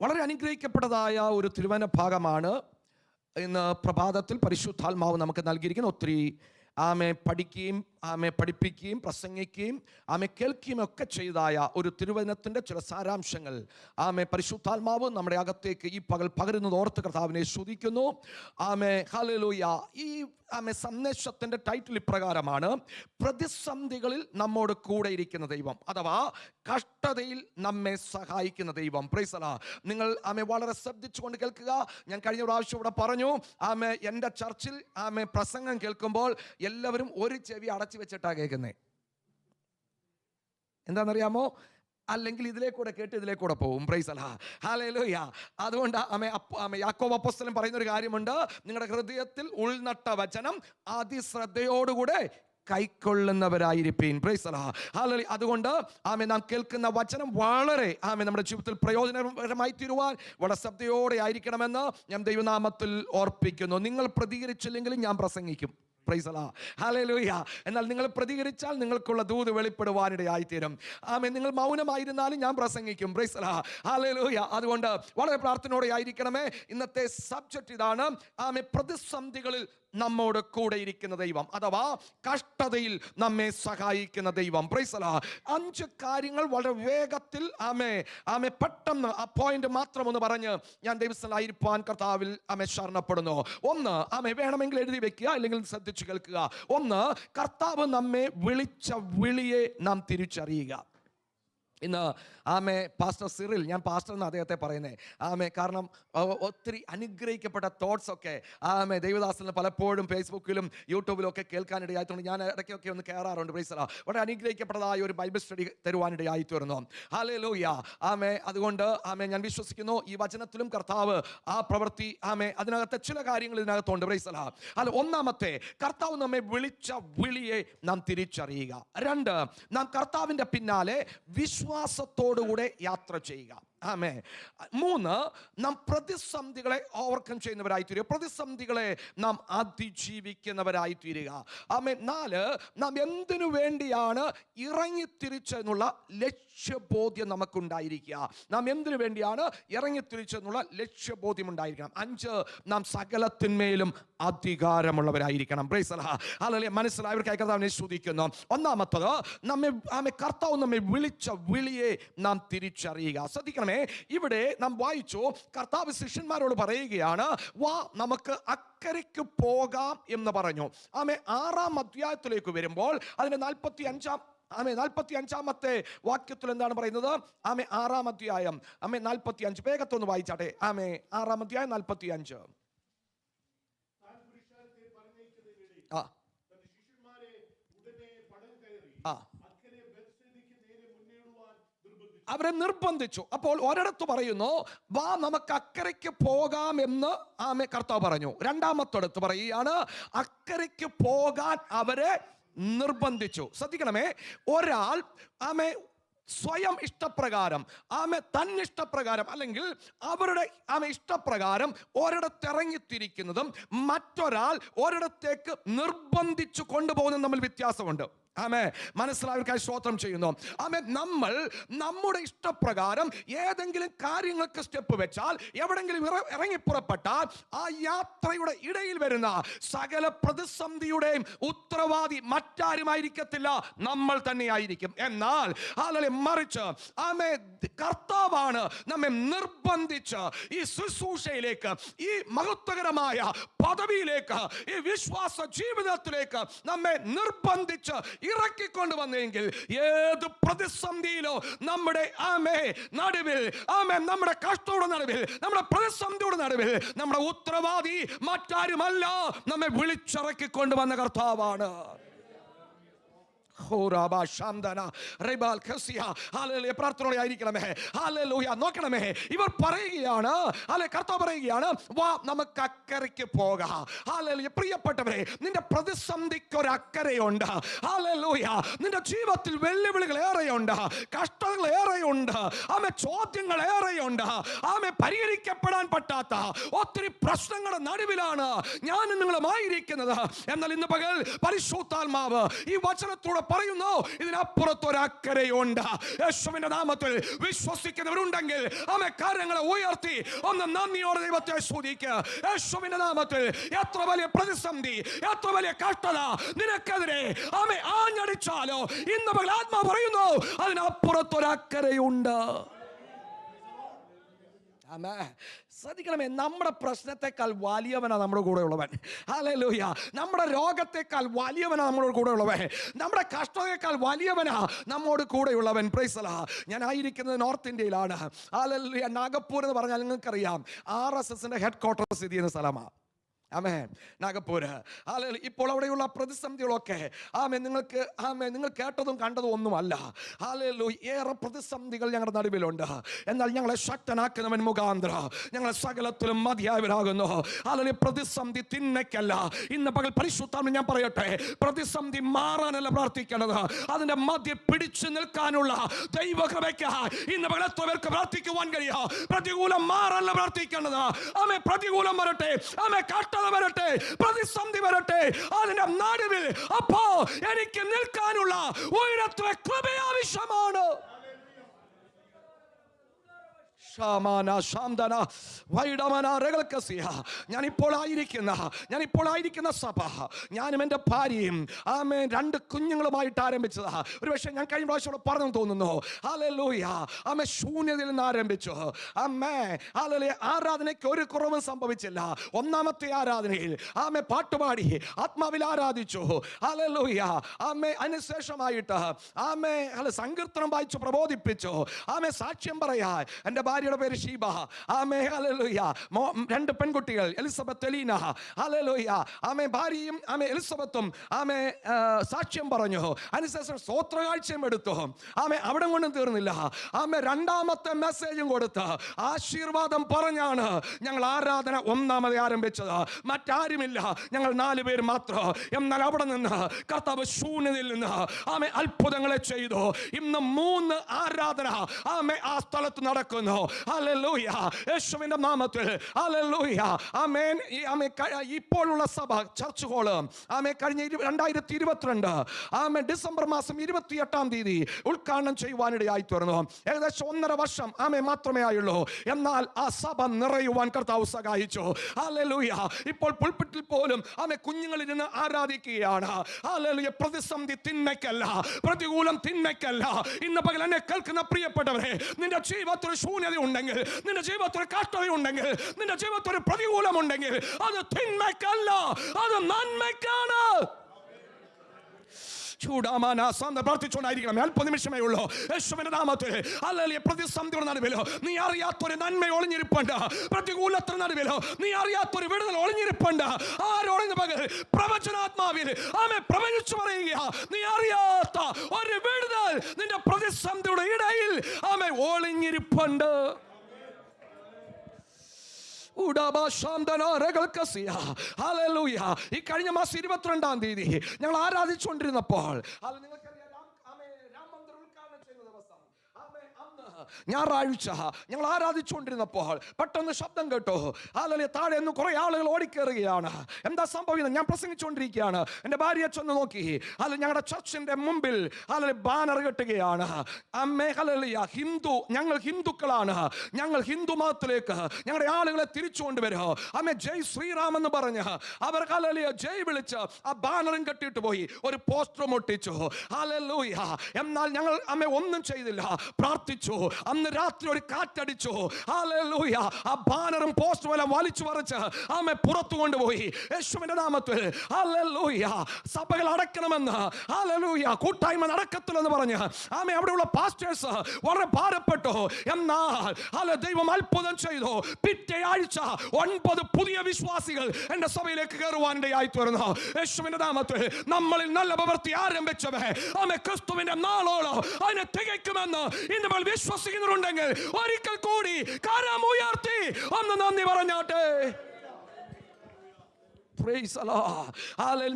വളരെ അനുഗ്രഹിക്കപ്പെട്ടതായ ഒരു തിരുവന ഭാഗമാണ് ഇന്ന് പ്രഭാതത്തിൽ പരിശുദ്ധാത്മാവ് നമുക്ക് നൽകിയിരിക്കുന്ന. ഒത്തിരി ആമെ പഠിക്കുകയും ആമെ പഠിപ്പിക്കുകയും പ്രസംഗിക്കുകയും ആമെ കേൾക്കുകയും ഒക്കെ ചെയ്തായ ഒരു തിരുവചനത്തിന്റെ ചില സാരാംശങ്ങൾ. ആമെ പരിശുദ്ധാത്മാവ് നമ്മുടെ അകത്തേക്ക് ഈ പകൽ പകരുന്നത് ഓർത്ത് കർത്താവിനെ ശ്രുതിക്കുന്നു ആമെ ഹലലൂയ ഈ ആമെ സന്ദേശത്തിന്റെ ടൈറ്റിൽ ഇപ്രകാരമാണ് പ്രതിസന്ധികളിൽ നമ്മോട് കൂടെ ഇരിക്കുന്ന ദൈവം അഥവാ കഷ്ടതയിൽ നമ്മെ സഹായിക്കുന്ന ദൈവം. പ്രൈസല നിങ്ങൾ ആമെ വളരെ ശ്രദ്ധിച്ചുകൊണ്ട് കേൾക്കുക. ഞാൻ കഴിഞ്ഞ പ്രാവശ്യം ഇവിടെ പറഞ്ഞു ആമെ എന്റെ ചർച്ചിൽ ആമെ പ്രസംഗം കേൾക്കുമ്പോൾ എല്ലാവരും ഒരു ചെവി അടച്ചു വെച്ചിട്ടാ കേൾക്കുന്നേ. എന്താണെന്നറിയാമോ? അല്ലെങ്കിൽ ഇതിലേക്കൂടെ കേട്ട് ഇതിലേക്കൂടെ പോകും പ്രൈസ് അല്ല ഹാലേലൂയ അതുകൊണ്ട് അമ്മ അമ്മ യാക്കോബ് അപ്പോസ്തലൻ പറയുന്ന ഒരു കാര്യമുണ്ട്. നിങ്ങളുടെ ഹൃദയത്തിൽ ഉൾനട്ട വചനം അതിശ്രദ്ധയോടുകൂടെ കൈക്കൊള്ളുന്നവരായിരിക്കും പ്രൈസ് അല്ല ഹാലി അതുകൊണ്ട് ആമെ നാം കേൾക്കുന്ന വചനം വളരെ ആമെ നമ്മുടെ ജീവിതത്തിൽ പ്രയോജനകരമായി തീരുവാൻ വളരെ ശ്രദ്ധയോടെ ആയിരിക്കണമെന്ന് ഞാൻ ദൈവനാമത്തിൽ ഓർപ്പിക്കുന്നു. നിങ്ങൾ പ്രതികരിച്ചില്ലെങ്കിലും ഞാൻ പ്രസംഗിക്കും. പ്രൈസല ഹലലൂയ എന്നാൽ നിങ്ങൾ പ്രതികരിച്ചാൽ നിങ്ങൾക്കുള്ള ദൂത് വെളിപ്പെടുവാനിടയായിത്തീരും. ആമേ നിങ്ങൾ മൗനമായിരുന്നാലും ഞാൻ പ്രസംഗിക്കും. പ്രൈസല ഹലലൂയ അതുകൊണ്ട് വളരെ പ്രാർത്ഥനയോടെ ആയിരിക്കണമേ ഇന്നത്തെ സബ്ജക്റ്റ് ഇതാണ്. ആമേ പ്രതിസന്ധികളിൽ നമ്മോട് കൂടെ ഇരിക്കുന്ന ദൈവം. അഥവാ കഷ്ടതയിൽ നമ്മെ സഹായിക്കുന്ന ദൈവം. പ്രൈസല അഞ്ച് കാര്യങ്ങൾ വളരെ വേഗത്തിൽ ആമേ ആമെ പെട്ടെന്ന് ആ പോയിന്റ് മാത്രം ഒന്ന് പറഞ്ഞ് ഞാൻ ദൈവസ്ഥലായിരിക്കാൻ കർത്താവിൽ ആമേ ശരണപ്പെടുന്നു. ഒന്ന് ആമെ വേണമെങ്കിൽ എഴുതി വെക്കുക അല്ലെങ്കിൽ ശ്രദ്ധിച്ചു കേൾക്കുക. ഒന്ന് കർത്താവ് നമ്മെ വിളിച്ച വിളിയെ നാം തിരിച്ചറിയുക. ഇന്ന് ആമെ പാസ്റ്റർ സിറിൽ ഞാൻ പാസ്റ്റർ എന്ന് അദ്ദേഹത്തെ പറയുന്നത് ആമെ കാരണം ഒത്തിരി അനുഗ്രഹിക്കപ്പെട്ട തോട്ട്സ് ഒക്കെ ആമെ ദൈവദാസന് പലപ്പോഴും ഫേസ്ബുക്കിലും യൂട്യൂബിലും ഒക്കെ കേൾക്കാനിടയായിട്ടുണ്ട്. ഞാൻ ഇടയ്ക്കൊക്കെ ഒന്ന് കയറാറുണ്ട് പ്രൈസറ വളരെ അനുഗ്രഹിക്കപ്പെട്ടതായ ഒരു ബൈബിൾ സ്റ്റഡി തരുവാനിടയായി തീർന്നു ഹാലേ ലൂയ ആമെ അതുകൊണ്ട് ആമെ ഞാൻ വിശ്വസിക്കുന്നു ഈ വചനത്തിലും കർത്താവ് ആ പ്രവൃത്തി ആമെ അതിനകത്തെ ചില കാര്യങ്ങൾ ഇതിനകത്തുണ്ട് പ്രൈസല അല്ല ഒന്നാമത്തെ കർത്താവ് നമ്മെ വിളിച്ച വിളിയെ നാം തിരിച്ചറിയുക. രണ്ട് നാം കർത്താവിന്റെ പിന്നാലെ വിശ്വാസത്തോടുകൂടെ യാത്ര ചെയ്യുക. ആമേ മൂന്ന് നാം പ്രതിസന്ധികളെ ഓവർകം ചെയ്യുന്നവരായി തീരുക പ്രതിസന്ധികളെ നാം അതിജീവിക്കുന്നവരായി തീരുക ആമേ നാല് നാം എന്തിനു വേണ്ടിയാണ് ഇറങ്ങിത്തിരിച്ചെന്നുള്ള ലക്ഷ്യബോധ്യം നമുക്കുണ്ടായിരിക്കുക. നാം എന്തിനു വേണ്ടിയാണ് ഇറങ്ങിത്തിരിച്ചെന്നുള്ള ലക്ഷ്യബോധ്യം ഉണ്ടായിരിക്കണം. അഞ്ച് നാം സകലത്തിന്മേലും അധികാരമുള്ളവരായിരിക്കണം. അല്ലെ മനസ്സിലായവർക്കായി കർത്താവിനെ ശ്രദ്ധിക്കുന്നു ഒന്നാമത്തത് നമ്മെ ആമെ കർത്താവ് നമ്മെ വിളിച്ച വിളിയെ നാം തിരിച്ചറിയുക. ശ്രദ്ധിക്കണമേ. ഇവിടെ നാം വായിച്ചു കർത്താവ് ശിഷ്യന്മാരോട് പറയുകയാണ് വാ നമുക്ക് അക്കരയ്ക്ക് പോകാം എന്ന് പറഞ്ഞു. ആമെ ആറാം അധ്യായത്തിലേക്ക് വരുമ്പോൾ അതിന്റെ നാൽപ്പത്തി അഞ്ചാം ആമെ നാൽപ്പത്തി അഞ്ചാമത്തെ വാക്യത്തിൽ എന്താണ് പറയുന്നത്? ആമേ ആറാം അധ്യായം ആമേ നാൽപ്പത്തി അഞ്ച് വേഗത്തൊന്ന് വായിച്ചാട്ടെ. ആമെ ആറാം അധ്യായം നാൽപ്പത്തി അഞ്ച് അവരെ നിർബന്ധിച്ചു. അപ്പോൾ ഒരിടത്ത് പറയുന്നു വാ നമുക്ക് അക്കരയ്ക്ക് പോകാം എന്ന് ആമെ കർത്താവ് പറഞ്ഞു. രണ്ടാമത്തടുത്ത് പറയുകയാണ് അക്കരയ്ക്ക് പോകാൻ അവരെ നിർബന്ധിച്ചു. ശ്രദ്ധിക്കണമേ ഒരാൾ ആമെ സ്വയം ഇഷ്ടപ്രകാരം ആമെ തന്നിഷ്ടപ്രകാരം അല്ലെങ്കിൽ അവരുടെ ആമെ ഇഷ്ടപ്രകാരം ഒരിടത്തിറങ്ങിത്തിരിക്കുന്നതും മറ്റൊരാൾ ഒരിടത്തേക്ക് നിർബന്ധിച്ചു കൊണ്ടുപോകുന്നതും തമ്മിൽ വ്യത്യാസമുണ്ട്. ആമേ മനസ്സിലായവർക്കായി സ്തോത്രം ചെയ്യുന്നു. ആമേ നമ്മൾ നമ്മുടെ ഇഷ്ടപ്രകാരം ഏതെങ്കിലും കാര്യങ്ങൾക്ക് സ്റ്റെപ്പ് വെച്ചാൽ എവിടെങ്കിലും ഇറ- ഇറങ്ങിപ്പുറപ്പെട്ടാൽ ആ യാത്രയുടെ ഇടയിൽ വരുന്ന സകല പ്രതിസന്ധിയുടെയും ഉത്തരവാദി മറ്റാരുമായിരിക്കത്തില്ല. നമ്മൾ തന്നെയായിരിക്കും. എന്നാൽ ആളെ മറിച്ച് ആമേ കർത്താവാണ് നമ്മെ നിർബന്ധിച്ച് ഈ ശുശ്രൂഷയിലേക്ക് ഈ മഹത്വകരമായ പദവിയിലേക്ക് ഈ വിശ്വാസ ജീവിതത്തിലേക്ക് നമ്മെ നിർബന്ധിച്ച് ഇറക്കിക്കൊണ്ട് വന്നെങ്കിൽ ഏത് പ്രതിസന്ധിയിലോ നമ്മുടെ ആമേ നടുവിൽ ആമേ നമ്മുടെ കഷ്ടയുടെ നടുവിൽ നമ്മുടെ പ്രതിസന്ധിയുടെ നടുവിൽ നമ്മുടെ ഉത്തരവാദി മറ്റാരുമല്ല നമ്മെ വിളിച്ചിറക്കിക്കൊണ്ട് വന്ന കർത്താവാണ്. ഹോറാബ ശാന്തന റിബാൽ ഖസിയ ഹല്ലേലൂയ പ്രാർത്ഥനയോടെ ആയിരിക്കണമേ ഹല്ലേലൂയ നോക്കണമേ. ഇവർ പറയുകയാണ്. അല്ലെ കർത്താവ് പറയുകയാണ് വാ നമുക്ക് അക്കരയ്ക്ക് പോകാം. ഹല്ലേലൂയ പ്രിയപ്പെട്ടവരെ നിന്റെ പ്രതിസന്ധിക്ക് ഒരു അക്കരയുണ്ട്. ഹല്ലേലൂയ നിന്റെ ജീവിതത്തിൽ വെല്ലുവിളികൾ ഏറെയുണ്ട്. കഷ്ടങ്ങൾ ഏറെയുണ്ട്. ആമെ ചോദ്യങ്ങൾ ഏറെയുണ്ട്. ആമെ പരിഹരിക്കപ്പെടാൻ പറ്റാത്ത ഒത്തിരി പ്രശ്നങ്ങളുടെ നടുവിലാണ് ഞാൻ നിങ്ങളുമായിരിക്കുന്നത്. എന്നാൽ ഇന്ന് പകൽ പരിശുദ്ധാത്മാവ് ഈ വചനത്തോടെ പറയുന്നു ഇതിനപ്പുറത്തൊരക്കരയുണ്ട്. യേശുവിന്റെ നാമത്തിൽ വിശ്വസിക്കുന്നവരുണ്ടെങ്കിൽ അമ്മ കാര്യങ്ങളെ ഉയർത്തി ഒന്ന് നന്ദിയോടെ ദൈവത്തെ സ്തുതിക്കുക യേശുവിന്റെ നാമത്തിൽ എത്ര വലിയ പ്രതിസന്ധി എത്ര വലിയ കഷ്ടത നിനക്കെതിരെ അമ്മ ആഞ്ഞടിച്ചാലോ? ഇന്ന് ആത്മാ പറയുന്നു അതിനപ്പുറത്തൊരക്കരയുണ്ട്. ആമേ. ശ്രദ്ധിക്കണമേ നമ്മുടെ പ്രശ്നത്തെക്കാൾ വലിയവനാ നമ്മുടെ കൂടെ ഉള്ളവൻ അല്ലല്ലോയ്യ നമ്മുടെ രോഗത്തെക്കാൾ വലിയവനാ നമ്മുടെ കൂടെ ഉള്ളവൻ നമ്മുടെ കഷ്ടതയേക്കാൾ വലിയവനാ നമ്മോട് കൂടെയുള്ളവൻ. പ്രൈസല ഞാൻ ആയിരിക്കുന്നത് നോർത്ത് ഇന്ത്യയിലാണ് ഹല്ലേലൂയ. നാഗപ്പൂർ എന്ന് പറഞ്ഞാൽ നിങ്ങൾക്കറിയാം. ആർ എസ് എസിന്റെ ഹെഡ് ക്വാർട്ടേഴ്സ് സ്ഥിതി ചെയ്യുന്ന സ്ഥലമാണ് ആമേ നാഗപ്പൂര്. ആളുകൾ ഇപ്പോൾ അവിടെയുള്ള പ്രതിസന്ധികളൊക്കെ ആമേ നിങ്ങൾക്ക് ആമേ നിങ്ങൾ കേട്ടതും കണ്ടതും ഒന്നുമല്ല. ആളുകൾ ഏറെ പ്രതിസന്ധികൾ ഞങ്ങളുടെ നടുവിലുണ്ട്. എന്നാൽ ഞങ്ങളെ ശക്തനാക്കുന്നവൻ മുഖാന്തര. ഞങ്ങളെ സകലത്തിലും മതിയായവരാകുന്നു. ആളുകൾ പ്രതിസന്ധി തിന്മയ്ക്കല്ല. ഇന്ന് പകൽ പരിശുദ്ധാണ് ഞാൻ പറയട്ടെ. പ്രതിസന്ധി മാറാനല്ല പ്രാർത്ഥിക്കേണ്ടത്. അതിന്റെ മധ്യ പിടിച്ചു നിൽക്കാനുള്ള ദൈവകൃപയ്ക്ക് ഇന്ന് പകൽ പ്രാർത്ഥിക്കുവാൻ കഴിയുക പ്രതികൂലം മാറാനല്ല പ്രാർത്ഥിക്കേണ്ടത്. ആമേ പ്രതികൂലം വരട്ടെ. ആമേ കഷ്ടത വരട്ടെ പ്രതിസന്ധി വരട്ടെ. അതിന്റെ നടുവിൽ അപ്പോ എനിക്ക് നിൽക്കാനുള്ള ഉയരത്വ കൃപ ആവശ്യമാണ് ഇപ്പോൾ ആയിരിക്കുന്ന ഞാൻ ഇപ്പോൾ ആയിരിക്കുന്ന സഭ. ഞാനും എന്റെ ഭാര്യയും ആമേ രണ്ട് കുഞ്ഞുങ്ങളുമായിട്ട് ആരംഭിച്ചതാ. ഒരു പക്ഷേ ഞാൻ കഴിഞ്ഞ പ്രാവശ്യം പറഞ്ഞു തോന്നുന്നു. ഹല്ലേലൂയ. ആമ ശൂന്യതയിൽ നിന്ന് ആരംഭിച്ചു. അമ്മേ ഹല്ലേലൂയ. ആരാധനയ്ക്ക് ഒരു കുറവും സംഭവിച്ചില്ല. ഒന്നാമത്തെ ആരാധനയിൽ ആമേ പാട്ടുപാടി ആത്മാവിൽ ആരാധിച്ചു. ഹല്ലേലൂയ. ആമേ അതിനുശേഷമായിട്ട് ആമേ അല്ല സങ്കീർത്തനം വായിച്ചു പ്രബോധിപ്പിച്ചു. ആമേ സാക്ഷ്യം പറയാ എന്റെ ഭാര്യയുടെ പേര് ഷീബ. ആമേ ഹല്ലേലൂയ. മോ- രണ്ട് പെൺകുട്ടികൾ എലിസബത്ത് എലീന. ഹല്ലേലൂയ. ആമേ ഭാര്യയും ആമേ എലിസബത്തും. ആമേ സാക്ഷ്യം പറഞ്ഞു. അതിനുശേഷം സ്തോത്രകാഴ്ചയും എടുത്തു. ആമേ അവിടെ കൊണ്ടും തീർന്നില്ല. ആമേ രണ്ടാമത്തെ മെസ്സേജും കൊടുത്ത് ആശീർവാദം പറഞ്ഞാണ് ഞങ്ങൾ ആരാധന ഒന്നാമത് ആരംഭിച്ചത്. മറ്റാരുമില്ല. ഞങ്ങൾ നാല് പേര് മാത്രം. എന്നാൽ അവിടെ നിന്ന് കർത്താവ് ശൂന്യതയിൽ നിന്ന് ആമെ അത്ഭുതങ്ങളെ ചെയ്തു. ഇന്ന് മൂന്ന് ആരാധന ആമെ ആ സ്ഥലത്ത് നടക്കുന്നു. ഹല്ലേലൂയ യേശുവിന്റെ നാമത്തിൽ. ഹല്ലേലൂയ ആമേൻ. ആമേ ഇപ്പോഴുള്ള സഭ ചർച്ച് ഹോൾ ആമേ കഴിഞ്ഞ രണ്ടായിരത്തി ഇരുപത്തിരണ്ട് ആമേ ഡിസംബർ മാസം ഇരുപത്തി എട്ടാം തീയതി ഉദ്ഘാടനം ചെയ്യുവാനിടയായി തീർന്നു ഏകദേശം ഒന്നര വർഷം ആമേ മാത്രമേ ആയുള്ളൂ. എന്നാൽ ആ സഭ നിറയുവാൻ കർത്താവ് സഹായിച്ചു. ഹല്ലേലൂയ ഇപ്പോൾ പുൽപ്പിട്ടിൽ പോലും ആമേ കുഞ്ഞുങ്ങളിൽ നിന്ന് ആരാധിക്കുകയാണ്. ഹല്ലേലൂയ പ്രതിസന്ധി തിന്മയ്ക്കല്ല. പ്രതികൂലം തിന്മയ്ക്കല്ല. ഇന്ന് പകൽ എന്നെ കേൾക്കുന്ന പ്രിയപ്പെട്ടവരെ നിന്റെ ജീവിതത്തിൽ ശൂന്യത ഉണ്ടെങ്കിൽ നിന്റെ ജീവിതത്തിൽ ഒരു കഷ്ടത ഉണ്ടെങ്കിൽ നിന്റെ ജീവിതത്തിൽ ഒരു പ്രതികൂലം ഉണ്ടെങ്കിൽ അത് തിന്മയ്ക്കല്ല അത് നന്മയ്ക്കാണ്. പ്രാർത്ഥിച്ചുകൊണ്ടായിരിക്കണം. അല്പ നിമിഷമേ ഉള്ളൂ. യേശുവിന്റെ നാമത്തിൽ. അല്ലെങ്കിൽ പ്രതിസന്ധിയുടെ നടുവിലോ. നീ അറിയാത്തൊരു നന്മ ഒളിഞ്ഞിരിപ്പുണ്ട്. പ്രതികൂലത്തിന് നടുവിലോ. നീ അറിയാത്തൊരു വിടുതൽ ഒളിഞ്ഞിരിപ്പുണ്ട്. ആരോടെന്ന് പകൽ പ്രവചനാത്മാവിൽ ആമെ പ്രവചിച്ചു പറയുക നീ അറിയാത്ത ഒരു വിടുതൽ നിന്റെ പ്രതിസന്ധിയുടെ ഇടയിൽ ആമെ ഒളിഞ്ഞിരിപ്പുണ്ട്. ഈ കഴിഞ്ഞ മാസം ഇരുപത്തിരണ്ടാം തീയതി ഞങ്ങൾ ആരാധിച്ചുകൊണ്ടിരുന്നപ്പോൾ അത് നിങ്ങൾക്കറിയാം രാം- ആമേ, രാം മന്ദിരം ഉദ്ഘാടനം ചെയ്യുന്ന ദിവസം. ആമേ, അന്ന് ഞായറാഴ്ച ഞങ്ങൾ ആരാധിച്ചുകൊണ്ടിരുന്നപ്പോൾ പെട്ടെന്ന് ശബ്ദം കേട്ടോ. അല്ലെങ്കിൽ താഴെ നിന്ന് കുറെ ആളുകൾ ഓടിക്കേറുകയാണ്. എന്താ സംഭവിക്കുന്നത്? ഞാൻ പ്രസംഗിച്ചുകൊണ്ടിരിക്കുകയാണ്. എന്റെ ഭാര്യയെ ചെന്ന് നോക്കി. അല്ല ഞങ്ങളുടെ ചർച്ചിന്റെ മുമ്പിൽ അല്ലെങ്കിൽ ബാനർ കെട്ടുകയാണ്. അമ്മേ ഹിന്ദു ഞങ്ങൾ ഹിന്ദുക്കളാണ്. ഞങ്ങൾ ഹിന്ദു മതത്തിലേക്ക് ഞങ്ങളുടെ ആളുകളെ തിരിച്ചു കൊണ്ടുവരുമോ അമ്മ ജയ് ശ്രീറാം എന്ന് പറഞ്ഞ് അവർ കലലിയ ജയ് വിളിച്ച് ആ ബാനറും കെട്ടിയിട്ട് പോയി. ഒരു പോസ്റ്ററും ഒട്ടിച്ചു. എന്നാൽ ഞങ്ങൾ അമ്മ ഒന്നും ചെയ്തില്ല. പ്രാർത്ഥിച്ചു. അന്ന് രാത്രി ഒരു കാറ്റടിച്ചു. ഹല്ലേലൂയ ആ ബാനറും പോസ്റ്ററും എല്ലാം വലിച്ചു വരച്ച് ആമെ പുറത്തു കൊണ്ടുപോയി. യേശുവിന്റെ നാമത്തിൽ. ഹല്ലേലൂയ സഭകൾ അടക്കണമെന്ന് ഹല്ലേലൂയ കൂട്ടായ്മ നടക്കത്തില്ലെന്ന് പറഞ്ഞ് ആമെ അവിടെയുള്ള പാസ്റ്റേഴ്സ് വളരെ ഭാരപ്പെട്ടു. എന്നാൽ ഹല ദൈവം അത്ഭുതം ചെയ്തു. പിറ്റേ ആഴ്ച ഒൻപത് പുതിയ വിശ്വാസികൾ എന്റെ സഭയിലേക്ക് കയറുവാനിടയായി തീർന്നു. യേശുവിന്റെ നാമത്തിൽ നമ്മളിൽ നല്ല പ്രവൃത്തി ആരംഭിച്ചവേ. ആമെ ക്രിസ്തുവിന്റെ നാളോളം അതിനെ തികയ്ക്കുമെന്ന് ഇന്ന് നമ്മൾ വിശ്വസിക്കുന്നുണ്ടെങ്കിൽ ഒരിക്കൽ കൂടി കരം ഉയർത്തി ഒന്ന് നന്ദി പറഞ്ഞാട്ടെ. Lord.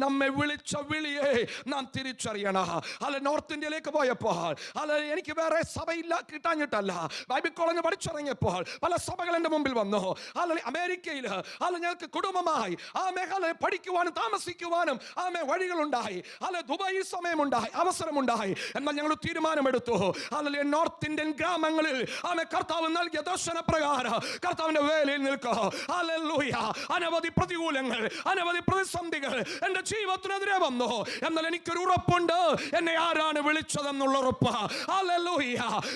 നമ്മെ വിളിച്ച വിളിയെ നാം തിരിച്ചറിയണം. അല്ല നോർത്ത് ഇന്ത്യയിലേക്ക് പോയപ്പോൾ അല്ല എനിക്ക് വേറെ സഭയില്ല കിട്ടാഞ്ഞിട്ടല്ല. ബൈബിൾ കോളേജ് പഠിച്ചിറങ്ങിയപ്പോൾ പല സഭകൾ എന്റെ മുമ്പിൽ വന്നു. അല്ല അമേരിക്കയിൽ അല്ല ഞങ്ങൾക്ക് കുടുംബമായി. ആ മേഖല പഠിക്കുവാനും താമസിക്കുവാനും ആമേ വഴികളുണ്ടായി. അല്ല ദുബായി സമയമുണ്ടായി അവസരമുണ്ടായി. എന്നാൽ ഞങ്ങൾ തീരുമാനമെടുത്തു. അല്ലെ നോർത്ത് ഇന്ത്യൻ ഗ്രാമങ്ങളിൽ ആമേ കർത്താവ് നൽകിയ ദർശന പ്രകാരം കർത്താവിന്റെ വേലയിൽ നിൽക്കുക. അനവധി പ്രതികൂലങ്ങൾ അനവധി പ്രതിസന്ധികൾ എന്റെ ജീവിതത്തിനെതിരെ വന്നു. എന്നാൽ എനിക്കൊരു ഉറപ്പുണ്ട്. എന്നെ ആരാണ് വിളിച്ചതെന്നുള്ള ഉറപ്പ്.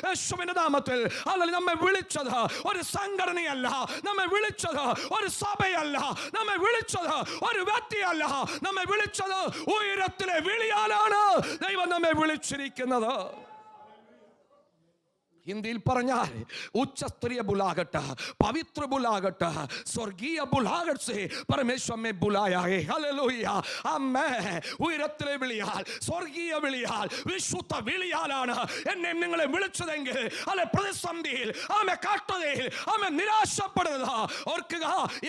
യേശുവിന്റെ നാമത്തിൽ. അല്ലെങ്കിൽ നമ്മെ വിളിച്ചത് ഒരു സംഘടനയല്ല. നമ്മെ വിളിച്ചത് ഒരു സഭയല്ല. നമ്മെ വിളിച്ചത് ഒരു വ്യക്തിയല്ല. നമ്മെ വിളിച്ചത് ഉയരത്തിലെ വിളിയാലാണ് ദൈവം നമ്മെ വിളിച്ചിരിക്കുന്നത്. ഹിന്ദിയിൽ പറഞ്ഞാൽ ഉച്ചസ്ത്രീയ ബുലാകട്ട പവിത്ര ബുലാകട്ട സ്വർഗീയ ബുലാകട്ടെ പരമേശ്വരമ്മെ ബുലായാകെ ഹലലൂയ അമ്മേ ഉയരത്തിലെ വിളിയാൽ സ്വർഗീയ വിളിയാൽ വിശുദ്ധ വിളിയാലാണ് എന്നെ നിങ്ങളെ വിളിച്ചതെങ്കിൽ. അല്ലെ പ്രതിസന്ധിയിൽ ആമെ കാട്ടതയിൽ ആമെ നിരാശപ്പെടുക ഓർക്കുക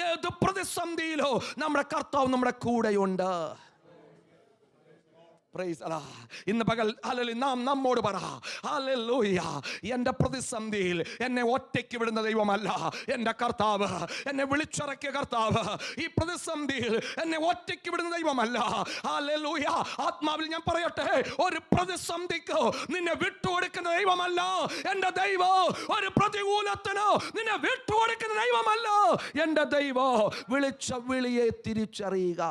ഏത് പ്രതിസന്ധിയിലോ നമ്മുടെ കർത്താവ് നമ്മുടെ കൂടെയുണ്ട്. ഇന്ന് പകൽ നാം നമ്മോട് പറ എന്റെ പ്രതിസന്ധിയിൽ എന്നെ ഒറ്റയ്ക്ക് വിടുന്ന ദൈവമല്ല. എന്റെ കർത്താവ് എന്നെ വിളിച്ചിറക്കിയ കർത്താവ് ഈ പ്രതിസന്ധിയിൽ എന്നെ ഒറ്റയ്ക്ക് വിടുന്ന ദൈവമല്ല. ആത്മാവിൽ ഞാൻ പറയട്ടെ ഒരു പ്രതിസന്ധിക്ക് നിന്നെ വിട്ടുകൊടുക്കുന്ന ദൈവമല്ല. എന്റെ ദൈവോ ഒരു പ്രതികൂലത്തിന് നിന്നെ വിട്ടുകൊടുക്കുന്ന ദൈവമല്ല. എന്റെ ദൈവോ വിളിച്ച വിളിയെ തിരിച്ചറിയുക.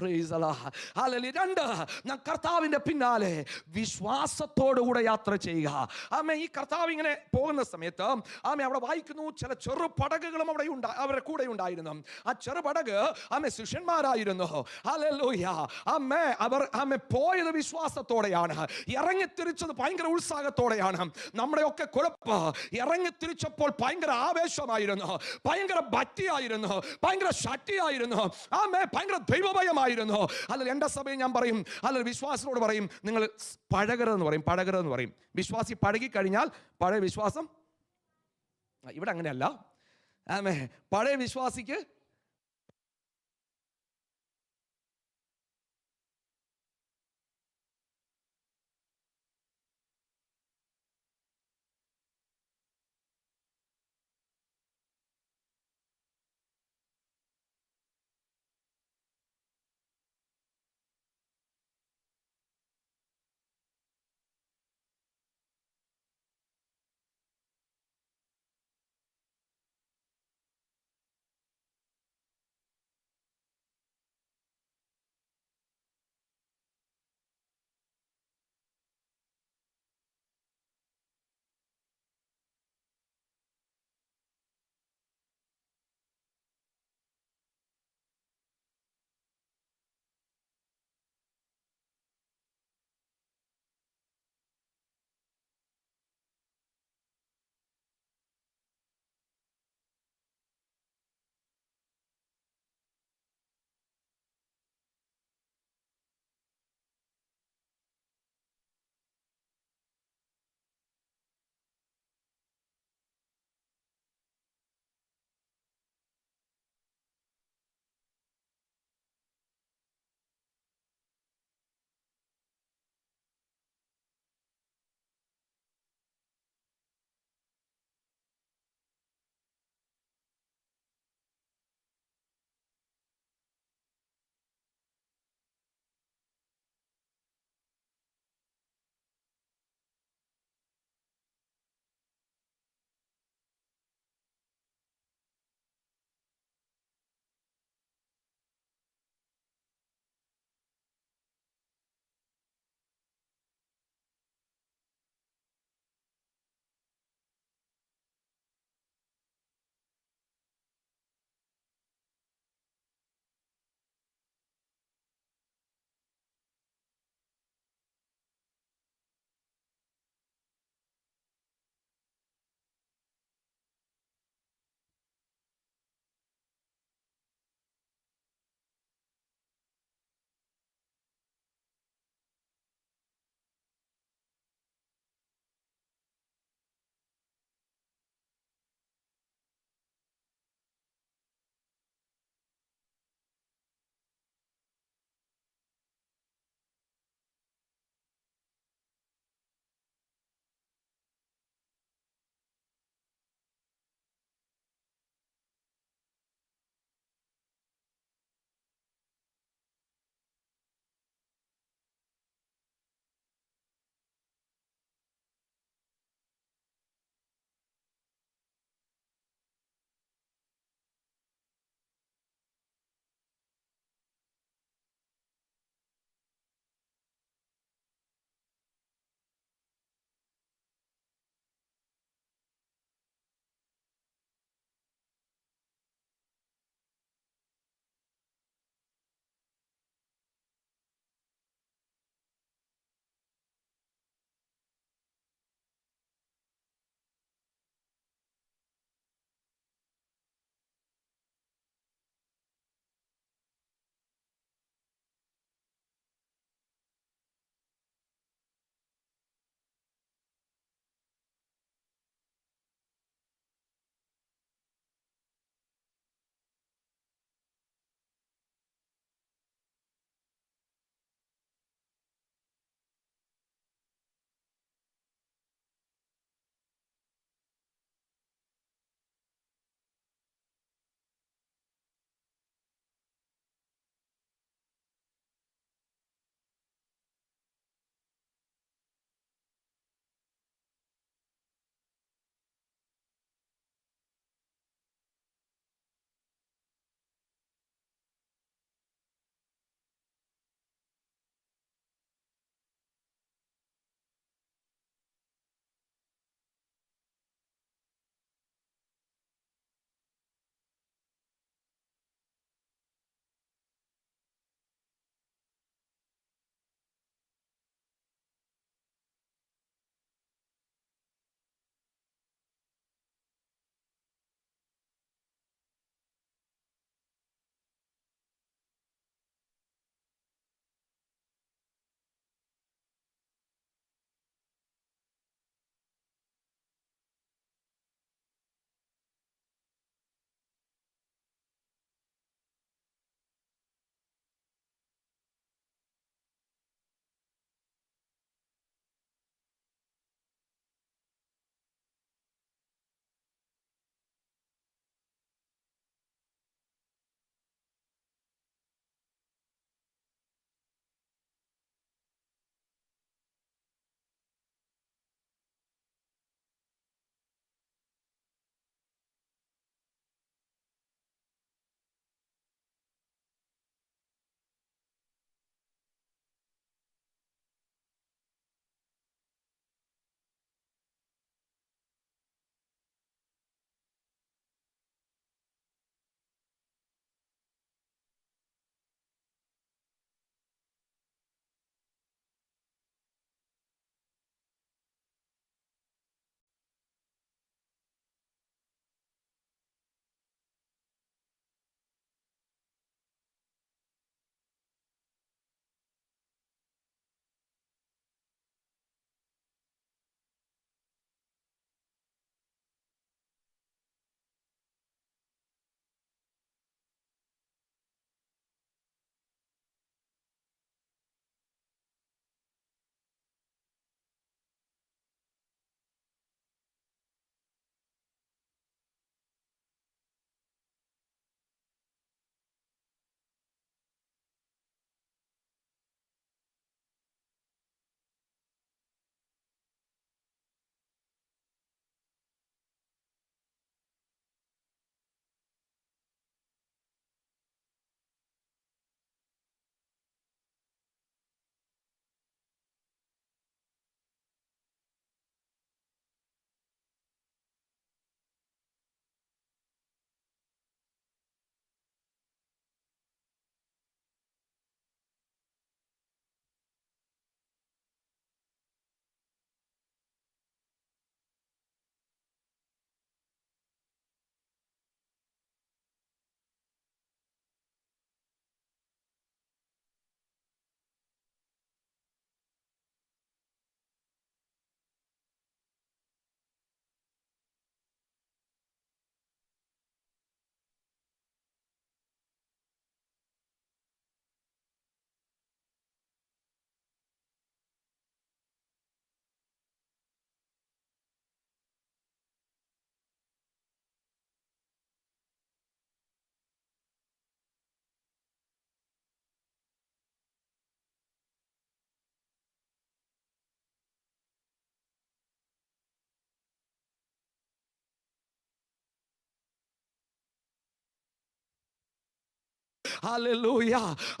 രണ്ട് ഞാൻ കർത്താവിന്റെ പിന്നാലെ വിശ്വാസത്തോടുകൂടെ യാത്ര ചെയ്യുക. ആമേ ഈ കർത്താവ് ഇങ്ങനെ പോകുന്ന സമയത്ത് ആമേ അവിടെ വായിക്കുന്നു ചില ചെറു പടകുകളും അവിടെ ഉണ്ടാ അവരുടെ കൂടെ ഉണ്ടായിരുന്നു. ആ ചെറു പടക് ആമേ ശിഷ്യന്മാരായിരുന്നു. ഹല്ലേലൂയ അമ്മേ അവർ ആമേ പോയത് വിശ്വാസത്തോടെയാണ്. ഇറങ്ങി തിരിച്ചത് ഭയങ്കര ഉത്സാഹത്തോടെയാണ്. നമ്മുടെയൊക്കെ കുഴപ്പ ഇറങ്ങി തിരിച്ചപ്പോൾ ഭയങ്കര ആവേശമായിരുന്നു. ഭയങ്കര ഭക്തിയായിരുന്നു. ഭയങ്കര ശക്തിയായിരുന്നു. ആമേ ഭയങ്കര ദൈവഭയമായിരുന്നു അല്ല എന്റെ സഭയിൽ ഞാൻ പറയും അല്ല വിശ്വാസത്തോട് പറയും നിങ്ങൾ പഴകരുതെന്ന് പറയും പഴകരുതെന്ന് പറയും. വിശ്വാസി പഴകി കഴിഞ്ഞാൽ പഴയ വിശ്വാസം ഇവിടെ അങ്ങനെയല്ല. ആമേ പഴയ വിശ്വാസിക്ക്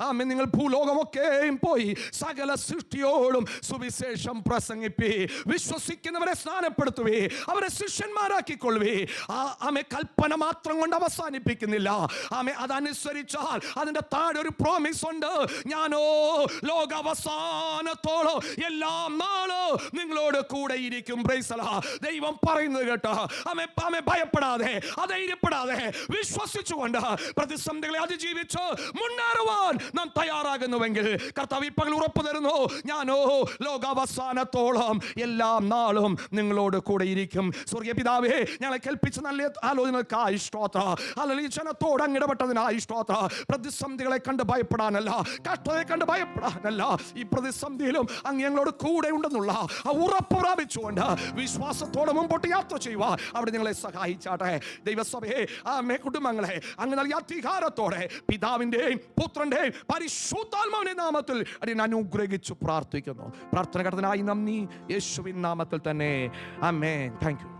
ആമേൻ നിങ്ങൾ ഭൂലോകമൊക്കെയും പോയി സകല സൃഷ്ടിയോടും സുവിശേഷം പ്രസംഗിപ്പി. വിശ്വസിക്കുന്നവരെ സ്നാനപ്പെടുത്തുവേ. അവരെ ശിഷ്യന്മാരാക്കിക്കൊള്ളുവേ. ആ ആമെ കൽപ്പന മാത്രം കൊണ്ട് അവസാനിപ്പിക്കുന്നില്ല. ആമെ അതനുസരിച്ചാൽ അതിന്റെ താഴെ ഒരു പ്രോമിസ് ഉണ്ട്. ഞാനോ ലോക അവസാനത്തോളോ എല്ലാം നാളോ നിങ്ങളോട് കൂടെ ഇരിക്കും. ദൈവം പറയുന്നത് കേട്ടോ. ആമെ ആമെ ഭയപ്പെടാതെ അധൈര്യപ്പെടാതെ വിശ്വസിച്ചുകൊണ്ട് പ്രതിസന്ധികളെ അതിജീവിച്ച് മുന്നേറുവാൻ നാം തയ്യാറാകുന്നുവെങ്കിൽ കർത്താവ് ഇപ്പകൽ ഉറപ്പ് തരുന്നു. ഞാനോ ലോകാവസാനത്തോളം എല്ലാം നാളും നിങ്ങളോട് കൂടെ ഇരിക്കും. സ്വർഗീയ പിതാവേ ഞങ്ങളെ കൽപ്പിച്ച നല്ല ആലോചനകൾക്കായി സ്തോത്ര. അല്ലെങ്കിൽ ജനത്തോട് അങ്ങിടപെട്ടതിനായി സ്തോത്ര. പ്രതിസന്ധികളെ കണ്ട് ഭയപ്പെടാനല്ല കഷ്ടതയെ കണ്ട് ഭയപ്പെടാനല്ല ഈ പ്രതിസന്ധിയിലും അങ്ങ് ഞങ്ങളോട് കൂടെ ഉണ്ടെന്നുള്ള ആ ഉറപ്പ് പ്രാപിച്ചുകൊണ്ട് വിശ്വാസത്തോടെ മുമ്പോട്ട് യാത്ര ചെയ്യുക അവിടെ നിങ്ങളെ സഹായിച്ചാട്ടെ. ദൈവസഭയെ ആമേ കുടുംബങ്ങളെ അങ്ങ് നൽകിയ അധികാരത്തോടെ പിതാവിന്റെയും പുത്രന്റെയും പരിശുദ്ധാത്മാവിന്റെ നാമത്തിൽ അതിനെ അനുഗ്രഹിച്ചു പ്രാർത്ഥിക്കുന്നു. പ്രാർത്ഥന കടത്തനായി നന്ദി. യേശുവിൻ നാമത്തിൽ തന്നെ. അമ്മേ താങ്ക് യു